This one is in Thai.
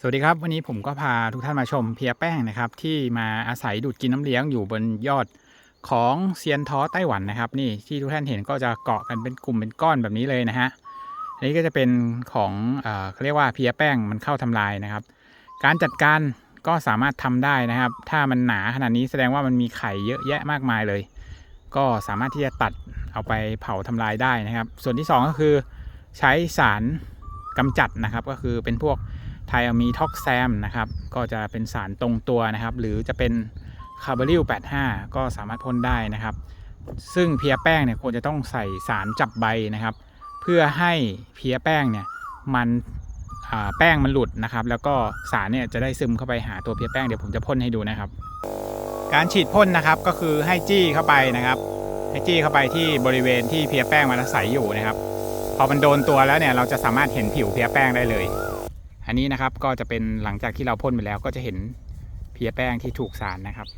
สวัสดีครับ วันนี้ผมก็พาทุกท่านมาชมเพียแป้งนะครับ ที่มาอาศัยดูดกินน้ำเลี้ยงอยู่บนยอดของเซียนท้อไต้หวันนะครับนี่ที่ทุกท่านเห็นก็จะเกาะกันเป็นกลุ่มเป็นก้อนแบบนี้เลยนะฮะอันนี้ก็จะเป็นของเอ่อเขาเรียกว่าเพียแป้งมันเข้าทำลายนะครับ การจัดการก็สามารถทำได้นะครับ ถ้ามันหนาขนาดนี้แสดงว่ามันมีไข่เยอะแยะมากมายเลย ก็สามารถที่จะตัดเอาไปเผาทำลายได้นะครับ ส่วนที่สองก็คือ ใช้สารกำจัดนะครับก็คือเป็นพวก ไทอะมีท็อกแซมนะครับ ก็จะเป็นสารตรงตัวนะครับ หรือจะเป็นคาร์บอริล85 ก็สามารถพ่นได้นะครับ ซึ่งเพียแป้งเนี่ยควรจะต้องใส่สารจับใบนะครับ เพื่อให้เพียแป้งเนี่ยมันแป้งมันหลุดนะครับ แล้วก็สารเนี่ยจะได้ซึมเข้าไปหาตัวเพียแป้งเดี๋ยวผมจะพ่นให้ดูนะครับ การฉีดพ่นนะครับก็คือให้จี้เข้าไปนะครับให้จี้เข้าไปที่บริเวณที่เพียแป้งมันอาศัยอยู่นะครับ พอมันโดนตัวแล้วเนี่ยเราจะสามารถเห็นผิวเพียแป้งได้เลย อันนี้นะครับก็จะเป็นหลังจากที่เราพ่นไปแล้วก็จะเห็นเพียแป้งที่ถูกสารนะครับ